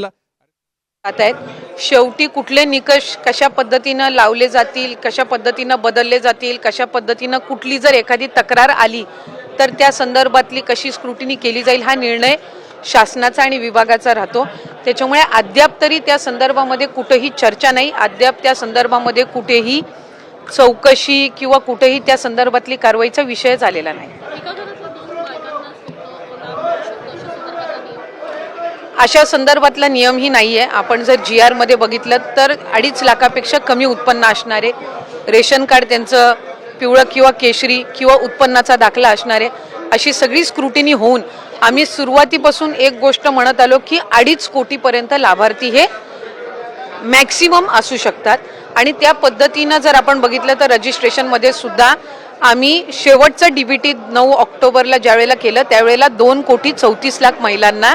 जात आहेत. शेवटी कुठले निकष कशा पद्धतीनं लावले जातील कशा पद्धतीनं बदलले जातील कशा पद्धतीनं कुठली जर एखादी तक्रार आली तर त्या संदर्भातली कशी स्क्रुटिनी केली जाईल हा निर्णय शासनाचा आणि विभागाचा राहतो. त्याच्यामुळे अद्याप तरी त्या संदर्भामध्ये कुठेही चर्चा नाही. अद्याप त्या संदर्भामध्ये कुठेही चौकशी किंवा कुठेही त्या संदर्भातली कारवाईचा विषय झालेला नाही. अशा संदर्भातला नियमही नाही आहे आपण जर जी आरमध्ये बघितलं तर अडीच लाखापेक्षा कमी उत्पन्न असणारे रेशन कार्ड त्यांचं पिवळं किंवा केशरी किंवा उत्पन्नाचा दाखला असणारे अशी सगळी स्क्रुटिनी होऊन आम्ही सुरुवातीपासून एक गोष्ट म्हणत आलो की अडीच कोटीपर्यंत लाभार्थी हे मॅक्सिमम असू शकतात. आणि त्या पद्धतीनं जर आपण बघितलं तर रजिस्ट्रेशनमध्ये सुद्धा आम्ही शेवटचं डी व्ही टी नऊ ऑक्टोबरला ज्यावेळेला केलं त्यावेळेला दोन कोटी चौतीस लाख महिलांना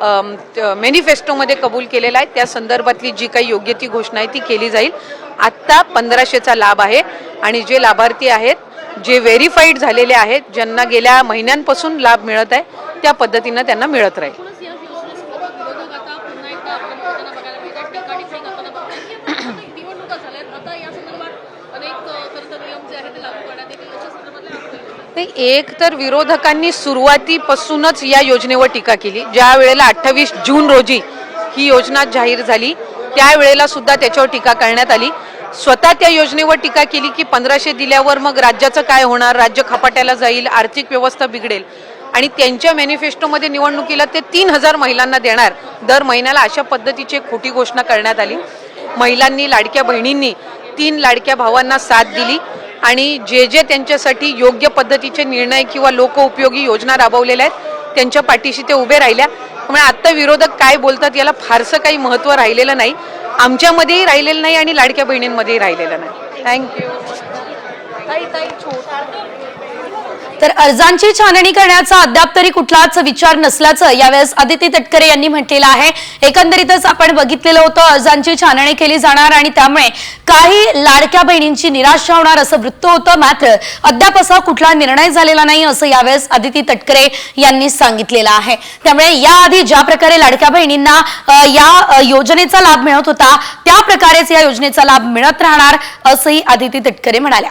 मॅनिफेस्टोमध्ये कबूल केलेला आहे. त्या संदर्भातली जी काही योग्य ती घोषणा आहे ती केली जाईल. आत्ता पंधराशेचा लाभ आहे आणि जे लाभार्थी आहेत जे व्हेरीफाईड झालेले आहेत ज्यांना गेल्या महिन्यांपासून लाभ मिळत आहे त्या पद्धतीनं त्यांना मिळत राहील. निवडणुका झाल्यात आता या संदर्भात अनेक अ, नियम जे आहेत ते लागू करण्यात येतील. याच्या संदर्भातल्या नाही एक तर विरोधकांनी सुरुवातीपासूनच या योजनेवर टीका केली. ज्या वेळेला अठ्ठावीस जून रोजी ही योजना जाहीर झाली त्यावेळेला सुद्धा त्याच्यावर टीका करण्यात आली. स्वतः त्या योजनेवर टीका केली की पंधराशे दिल्यावर मग राज्याचं काय होणार? राज्य खपाट्याला जाईल आर्थिक व्यवस्था बिघडेल. आणि त्यांच्या मॅनिफेस्टोमध्ये निवडणुकीला ते तीन हजार महिलांना देणार. दर महिन्याला अशा पद्धतीची एक खोटी घोषणा करण्यात आली. महिलांनी लाडक्या बहिणींनी तीन लाडक्या भावांना साथ दिली. आणि जे जे त्यांच्यासाठी योग्य पद्धतीचे निर्णय किंवा लोकउपयोगी योजना राबवलेल्या आहेत त्यांच्या पाठीशी ते उभे राहिल्या. त्यामुळे आत्ता विरोधक काय बोलतात याला फारसं काही महत्त्व राहिलेलं नाही. आमच्यामध्येही राहिलेलं नाही आणि लाडक्या बहिणींमध्येही राहिलेलं नाही. थँक्यू तर अर्जांची छाननी करण्याचा अद्याप तरी कुठलाच विचार नसल्याचं यावेळेस आदिती तटकरे यांनी म्हटलेलं आहे. एकंदरीतच आपण बघितलेलं होतं अर्जांची छाननी केली जाणार आणि त्यामुळे काही लाडक्या बहिणींची निराशा होणार असं वृत्त होतं. मात्र अद्याप असा कुठला निर्णय झालेला नाही असं यावेळेस आदिती तटकरे यांनी सांगितलेलं आहे. त्यामुळे याआधी ज्या प्रकारे लाडक्या बहिणींना या योजनेचा लाभ मिळत होता त्या प्रकारेच या योजनेचा लाभ मिळत राहणार असंही आदिती तटकरे म्हणाल्या.